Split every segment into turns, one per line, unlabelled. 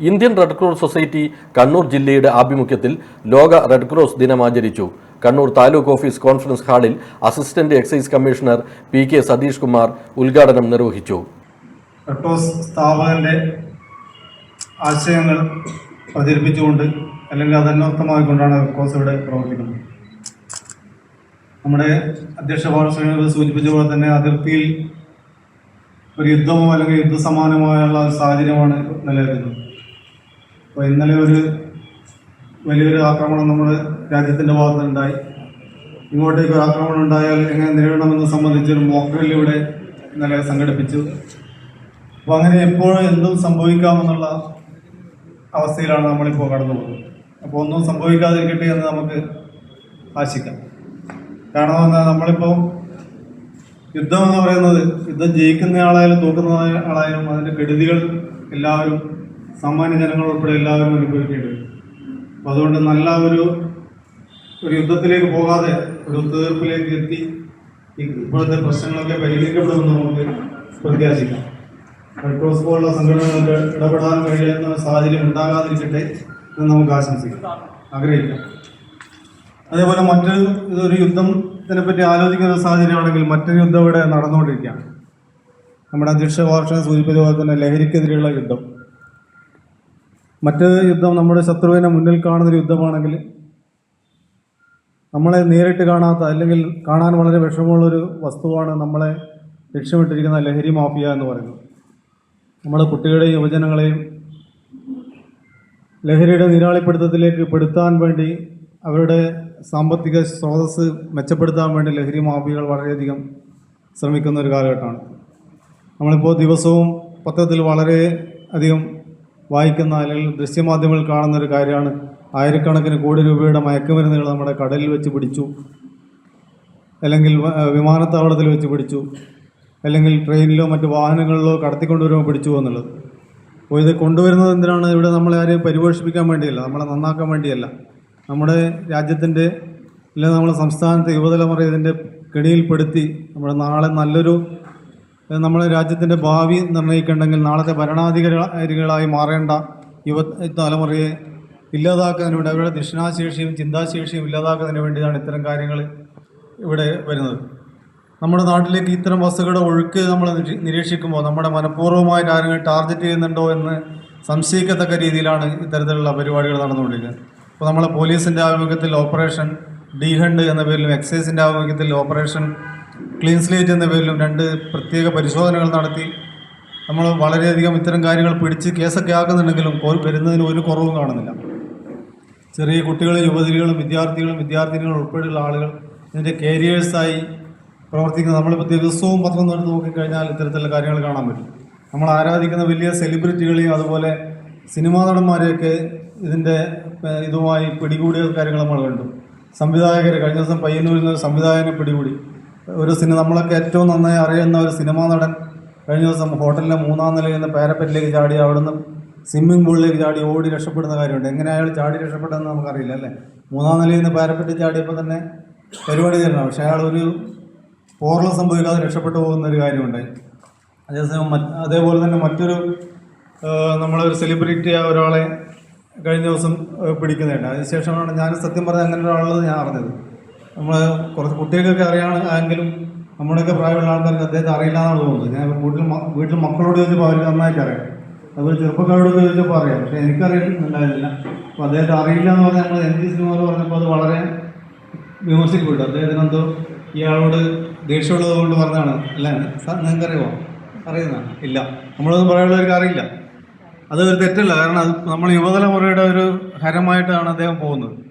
Indian red cross society Kannur ജില്ലയുടെ ആഭിമുഖ്യത്തിൽ ലോക റെഡ് ക്രോസ് ദിനം ആചരിച്ചു കണ്ണൂർ താലൂക്ക് ഓഫീസ് കോൺഫറൻസ് ഹാളിൽ assistant excise commissioner P K Satheesh Kumar ഉദ്ഘാടനം നിർവഹിച്ചു.
റെട്ടോസ് സ്ഥാപകന്റെ ആശയങ്ങൾ പ്രചരിപ്പിച്ചുകൊണ്ട് അല്ലെങ്കിൽ അതന്വർത്ഥമായിക്കൊണ്ടാണ് ക്രോസ് ഇവിടെ പ്രവർത്തിക്കുന്നത്. നമ്മുടെ അധ്യക്ഷ ഭാഷകൾ സൂചിപ്പിച്ച പോലെ തന്നെ അതിർത്തിയിൽ ഒരു യുദ്ധമോ അല്ലെങ്കിൽ യുദ്ധസമാനമായുള്ള സാഹചര്യമാണ് നിലനിൽക്കുന്നത്. അപ്പോൾ ഇന്നലെ ഒരു വലിയൊരു ആക്രമണം നമ്മുടെ രാജ്യത്തിന്റെ ഭാഗത്തുണ്ടായി ഇങ്ങോട്ടേക്ക് ഒരു ആക്രമണം ഉണ്ടായാൽ എങ്ങനെ നേരിടണമെന്ന് സംബന്ധിച്ച് ഒരു മോക്കറിൽ ഇവിടെ ഇന്നലെ സംഘടിപ്പിച്ചു. അപ്പോൾ അങ്ങനെ എപ്പോഴും എന്തും സംഭവിക്കാമെന്നുള്ള അവസ്ഥയിലാണ് നമ്മളിപ്പോൾ കടന്നു പോകുന്നത് അപ്പോൾ ഒന്നും സംഭവിക്കാതിരിക്കട്ടെ എന്ന് നമുക്ക് ആശിക്കാം. കാരണം എന്നാൽ നമ്മളിപ്പോൾ യുദ്ധം എന്ന് പറയുന്നത് യുദ്ധം ജയിക്കുന്ന ആളായാലും തോക്കുന്ന ആളായാലും അതിന്റെ കെടുതികൾ എല്ലാവരും സാമാന്യ ജനങ്ങൾ ഉൾപ്പെടെ എല്ലാവരും അനുഭവിക്കേണ്ടി വരും. അപ്പോൾ അതുകൊണ്ട് നല്ല ഒരു ഒരു യുദ്ധത്തിലേക്ക് പോകാതെ ഒരു തീർപ്പിലേക്ക് എത്തി. ഇപ്പോഴത്തെ പ്രശ്നങ്ങളൊക്കെ പരിഹരിക്കപ്പെടുമെന്ന് നമുക്ക് പ്രത്യാശിക്കാം. റെഡ് ക്രോസ് പോലുള്ള സംഘടനകൾക്ക് ഇടപെടാൻ കഴിയുന്ന സാഹചര്യം ഉണ്ടാകാതിരിക്കട്ടെ എന്ന് നമുക്ക് ആശംസിക്കാം. ആഗ്രഹിക്കാം. അതേപോലെ മറ്റൊരു ഇതൊരു യുദ്ധത്തിനെ പറ്റി ആലോചിക്കുന്ന സാഹചര്യമാണെങ്കിൽ മറ്റൊരു യുദ്ധം ഇവിടെ നടന്നുകൊണ്ടിരിക്കുകയാണ്. നമ്മുടെ അധ്യക്ഷ വാർഷം സൂചിപ്പിച്ച പോലെ തന്നെ ലഹരിക്കെതിരെയുള്ള യുദ്ധം. മറ്റൊരു യുദ്ധം നമ്മുടെ ശത്രുവിനെ മുന്നിൽ കാണുന്നൊരു യുദ്ധമാണെങ്കിൽ നമ്മളെ നേരിട്ട് കാണാത്ത അല്ലെങ്കിൽ കാണാൻ വളരെ വിഷമമുള്ളൊരു വസ്തുവാണ് നമ്മളെ ലക്ഷ്യമിട്ടിരിക്കുന്ന ലഹരി മാഫിയ എന്ന് പറയുന്നത്. നമ്മുടെ കുട്ടികളെയും യുവജനങ്ങളെയും ലഹരിയുടെ നിരാളിപ്പെടുത്തത്തിലേക്ക് പെടുത്താൻ വേണ്ടി അവരുടെ സാമ്പത്തിക സ്രോതസ് മെച്ചപ്പെടുത്താൻ വേണ്ടി ലഹരി മാഫിയകൾ വളരെയധികം ശ്രമിക്കുന്ന ഒരു കാലഘട്ടമാണ്. നമ്മളിപ്പോൾ ദിവസവും പത്രത്തിൽ വളരെ അധികം വായിക്കുന്ന അല്ലെങ്കിൽ ദൃശ്യമാധ്യമങ്ങളിൽ കാണുന്ന ഒരു കാര്യമാണ്. ആയിരക്കണക്കിന് കോടി രൂപയുടെ മയക്കുമരുന്നുകൾ നമ്മുടെ കടലിൽ വെച്ച് പിടിച്ചു. അല്ലെങ്കിൽ വിമാനത്താവളത്തിൽ വെച്ച് പിടിച്ചു. അല്ലെങ്കിൽ ട്രെയിനിലോ മറ്റ് വാഹനങ്ങളിലോ കടത്തിക്കൊണ്ടുവരുമ്പോൾ പിടിച്ചു എന്നുള്ളത്. അപ്പോൾ ഇത് കൊണ്ടുവരുന്നത് എന്തിനാണ്? ഇവിടെ നമ്മളെ ആരെയും പരിപോഷിപ്പിക്കാൻ വേണ്ടിയല്ല. നമ്മളെ നന്നാക്കാൻ വേണ്ടിയല്ല. നമ്മുടെ രാജ്യത്തിന്റെ അല്ലെങ്കിൽ നമ്മുടെ സംസ്ഥാനത്തെ യുവതലമുറ ഇതിന്റെ കെണിയിൽപ്പെടുത്തി നമ്മുടെ നാളെ നല്ലൊരു നമ്മുടെ രാജ്യത്തിന്റെ ഭാവി നിർണയിക്കേണ്ടെങ്കിൽ നാളത്തെ ഭരണാധികാരികളായി മാറേണ്ട യുവ തലമുറയെ ഇല്ലാതാക്കുന്നതിന് വേണ്ടി അവരുടെ ദക്ഷിണാശേഷിയും ചിന്താശേഷിയും ഇല്ലാതാക്കുന്നതിന് വേണ്ടിയാണ് ഇത്തരം കാര്യങ്ങൾ ഇവിടെ വരുന്നത്. നമ്മുടെ നാട്ടിലേക്ക് ഇത്തരം വസ്തുക്കളുടെ ഒഴുക്ക് നമ്മൾ നിരീ- നിരീക്ഷിക്കുമ്പോൾ നമ്മുടെ മനഃപൂർവമായിട്ട് ആരെങ്കിലും ടാർഗറ്റ് ചെയ്യുന്നുണ്ടോ എന്ന് സംശയിക്കത്തക്ക രീതിയിലാണ് ഇത്തരത്തിലുള്ള പരിപാടികൾ നടന്നുകൊണ്ടിരിക്കുന്നത്. അപ്പോൾ നമ്മളെ പോലീസിന്റെ ആഭിമുഖ്യത്തിൽ ഓപ്പറേഷൻ ഡി ഹണ്ട് എന്ന പേരിലും എക്സൈസിന്റെ ആഭിമുഖ്യത്തിൽ ഓപ്പറേഷൻ ക്ലീൻ സ്ലേറ്റ് എന്ന പേരിലും രണ്ട് പ്രത്യേക പരിശോധനകൾ നടത്തി. നമ്മൾ വളരെയധികം ഇത്തരം കാര്യങ്ങൾ പിടിച്ച് കേസൊക്കെ ആക്കുന്നുണ്ടെങ്കിലും വരുന്നതിന് ഒരു കുറവും കാണുന്നില്ല. ചെറിയ കുട്ടികളും യുവതികളും വിദ്യാർത്ഥികളും വിദ്യാർത്ഥിനികളും ഉൾപ്പെടെയുള്ള ആളുകൾ ഇതിന്റെ കേരിയേഴ്സായി പ്രവർത്തിക്കുന്നത് നമ്മളിപ്പോൾ ദിവസവും പത്രം നോക്കി നോക്കിക്കഴിഞ്ഞാൽ ഇത്തരത്തിലുള്ള കാര്യങ്ങൾ കാണാൻ പറ്റും. നമ്മൾ ആരാധിക്കുന്ന വലിയ സെലിബ്രിറ്റികളെയും അതുപോലെ സിനിമാ നടന്മാരെയൊക്കെ ഇതിന്റെ ഇതുമായി പിടികൂടിയ കാര്യങ്ങൾ നമ്മൾ കണ്ടു. സംവിധായകർ കഴിഞ്ഞ ദിവസം പയ്യന്നൂരിൽ നിന്ന് സംവിധായകനെ പിടികൂടി. ഒരു സിനിമ നമ്മളൊക്കെ ഏറ്റവും നന്നായി അറിയുന്ന ഒരു സിനിമാ നടൻ. കഴിഞ്ഞ ദിവസം ഹോട്ടലിലെ മൂന്നാം നിലയിൽ നിന്ന് പാരപ്പറ്റിലേക്ക് ചാടി അവിടുന്ന് സ്വിമ്മിംഗ് പൂളിലേക്ക് ചാടി ഓടി രക്ഷപ്പെടുന്ന കാര്യമുണ്ട്. എങ്ങനെ അയാൾ ചാടി രക്ഷപ്പെട്ടതെന്ന് നമുക്കറിയില്ല അല്ലേ? മൂന്നാം നിലയിൽ നിന്ന് പാരപ്പറ്റി ചാടിയപ്പോൾ തന്നെ പരിപാടി തരണം പക്ഷേ അയാൾ ഒരു സംഭവിക്കാതെ രക്ഷപ്പെട്ടു പോകുന്ന ഒരു കാര്യമുണ്ടായി അതേസമയം അതേപോലെ തന്നെ മറ്റൊരു നമ്മളൊരു സെലിബ്രിറ്റി ആ ഒരാളെ കഴിഞ്ഞ ദിവസം ഏഹ്, പിടിക്കുന്നുണ്ട്. അതിനുശേഷമാണ് ഞാൻ സത്യം പറഞ്ഞ അങ്ങനെ ഒരാളുള്ളത് ഞാൻ അറിഞ്ഞത്. നമ്മൾ കുറച്ച് കുട്ടികൾക്കൊക്കെ അറിയാമെങ്കിലും നമ്മുടെയൊക്കെ പ്രായമുള്ള ആൾക്കാർക്ക് അദ്ദേഹത്തെ അറിയില്ല എന്നാണ് തോന്നുന്നത്. ഞാൻ വീട്ടിൽ വീട്ടിൽ മക്കളോട് ചോദിച്ചപ്പോൾ അവർ നന്നായിട്ട് അറിയാം. അതുപോലെ ചെറുപ്പക്കാരോട് ചോദിച്ചപ്പോൾ അറിയാം. പക്ഷേ എനിക്കറിയുന്നുണ്ടായിരുന്നില്ല അപ്പോൾ അദ്ദേഹത്തെ അറിയില്ല എന്ന് പറഞ്ഞാൽ നമ്മൾ എന്ത് സിനിമ പറഞ്ഞപ്പോൾ അത് വളരെ വിമർശിക്കപ്പെട്ടു. അദ്ദേഹത്തിന് എന്തോ ഇയാളോട് ദേഷ്യമുള്ളത് കൊണ്ട് അല്ലേ? സാർ നിങ്ങൾക്കറിയുമോ അറിയുന്നതാണ് ഇല്ല. നമ്മളൊന്നും പറയാനുള്ളവർക്ക് അറിയില്ല. അത് ഒരു തെറ്റല്ല. കാരണം അത് നമ്മൾ യുവതലമുറയുടെ ഒരു ഹരമായിട്ടാണ് അദ്ദേഹം പോകുന്നത്.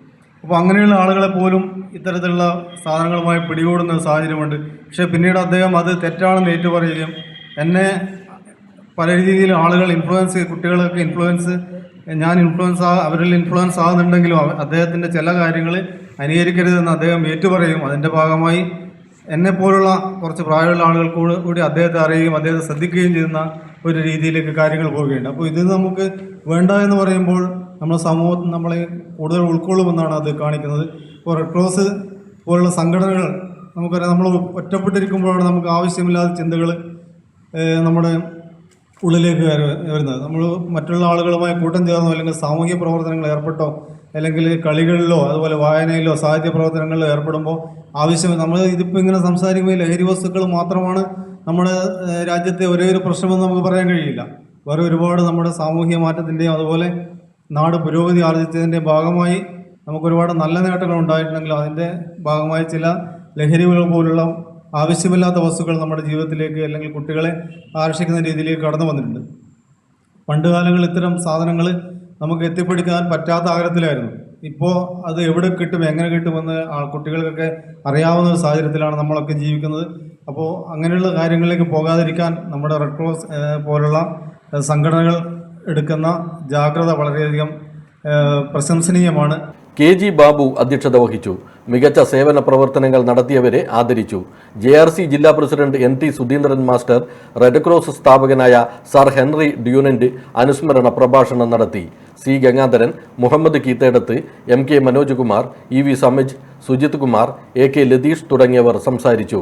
അപ്പോൾ അങ്ങനെയുള്ള ആളുകളെ പോലും ഇത്തരത്തിലുള്ള സാധനങ്ങളുമായി പിടികൂടുന്ന സാഹചര്യമുണ്ട്. പക്ഷേ പിന്നീട് അദ്ദേഹം അത് തെറ്റാണെന്ന് ഏറ്റുപറയുകയും എന്നെ പല രീതിയിൽ ആളുകൾ ഇൻഫ്ലുവൻസ് കുട്ടികളൊക്കെ ഇൻഫ്ലുവൻസ് ഞാൻ ഇൻഫ്ലുവൻസ് ആ അവരിൽ ഇൻഫ്ലുവൻസ് ആകുന്നുണ്ടെങ്കിലും അദ്ദേഹത്തിന്റെ ചില കാര്യങ്ങൾ അനുകരിക്കരുതെന്ന് അദ്ദേഹം ഏറ്റുപറയും അതിന്റെ ഭാഗമായി എന്നെപ്പോലുള്ള കുറച്ച് പ്രായമുള്ള ആളുകൾ കൂടി അദ്ദേഹത്തെ അറിയുകയും അദ്ദേഹത്തെ ശ്രദ്ധിക്കുകയും ചെയ്യുന്ന ഒരു രീതിയിലേക്ക് കാര്യങ്ങൾ പോവുകയുണ്ട്. അപ്പോൾ ഇത് നമുക്ക് വേണ്ട എന്ന് പറയുമ്പോൾ നമ്മുടെ സമൂഹത്തിൽ നമ്മളെ കൂടുതൽ ഉൾക്കൊള്ളുമെന്നാണ് അത് കാണിക്കുന്നത്. ഇപ്പോൾ റെഡ് ക്രോസ് പോലുള്ള സംഘടനകൾ നമുക്കറിയാം നമ്മൾ ഒറ്റപ്പെട്ടിരിക്കുമ്പോഴാണ് നമുക്ക് ആവശ്യമില്ലാത്ത ചിന്തകൾ നമ്മുടെ ഉള്ളിലേക്ക് വരുന്നത്. നമ്മൾ മറ്റുള്ള ആളുകളുമായി കൂട്ടം ചേർന്നോ അല്ലെങ്കിൽ സാമൂഹ്യ പ്രവർത്തനങ്ങൾ ഏർപ്പെട്ടോ അല്ലെങ്കിൽ കളികളിലോ അതുപോലെ വായനയിലോ സാഹിത്യ പ്രവർത്തനങ്ങളിലോ ഏർപ്പെടുമ്പോൾ ആവശ്യം നമ്മൾ ഇതിപ്പോൾ ഇങ്ങനെ സംസാരിക്കുമ്പോൾ ലഹരി വസ്തുക്കൾ മാത്രമാണ് നമ്മുടെ രാജ്യത്തെ ഒരേ ഒരു പ്രശ്നമെന്ന് നമുക്ക് പറയാൻ കഴിയില്ല. വേറെ ഒരുപാട് നമ്മുടെ സാമൂഹിക മാറ്റത്തിന്റെയും അതുപോലെ നാട് പുരോഗതി ആർജിച്ചതിന്റെ ഭാഗമായി നമുക്ക് ഒരുപാട് നല്ല നേട്ടങ്ങൾ ഉണ്ടായിട്ടുണ്ടെങ്കിലും അതിന്റെ ഭാഗമായി ചില ലഹരികൾ പോലുള്ള ആവശ്യമില്ലാത്ത വസ്തുക്കൾ നമ്മുടെ ജീവിതത്തിലേക്ക് അല്ലെങ്കിൽ കുട്ടികളെ ആകർഷിക്കുന്ന രീതിയിലേക്ക് കടന്നു വന്നിട്ടുണ്ട്. പണ്ട് കാലങ്ങളിൽ ഇത്തരം സാധനങ്ങൾ നമുക്ക് എത്തിപ്പിടിക്കാൻ പറ്റാത്ത ആഗ്രഹത്തിലായിരുന്നു. ഇപ്പോൾ അത് എവിടെ കിട്ടും എങ്ങനെ കിട്ടുമെന്ന് കുട്ടികൾക്കൊക്കെ അറിയാവുന്ന ഒരു സാഹചര്യത്തിലാണ് നമ്മളൊക്കെ ജീവിക്കുന്നത്. അപ്പോൾ അങ്ങനെയുള്ള കാര്യങ്ങളിലേക്ക് പോകാതിരിക്കാൻ നമ്മുടെ റെഡ് ക്രോസ് പോലുള്ള സംഘടനകൾ എടുക്കുന്ന ജാഗ്രത വളരെയധികം പ്രശംസനീയമാണ്.
കെ ജി ബാബു അധ്യക്ഷത വഹിച്ചു. മികച്ച സേവന പ്രവർത്തനങ്ങൾ നടത്തിയവരെ ആദരിച്ചു. ജെ ആർ സി ജില്ലാ president N T Sudheendran master red cross സ്ഥാപകനായ സർ ഹെൻറി ഡ്യൂനന്റ് അനുസ്മരണ പ്രഭാഷണം നടത്തി. C Gangadharan Muhammad Keethedath M K Manoj Kumar E V Samij Sujith Kumar A K Latheesh തുടങ്ങിയവർ സംസാരിച്ചു.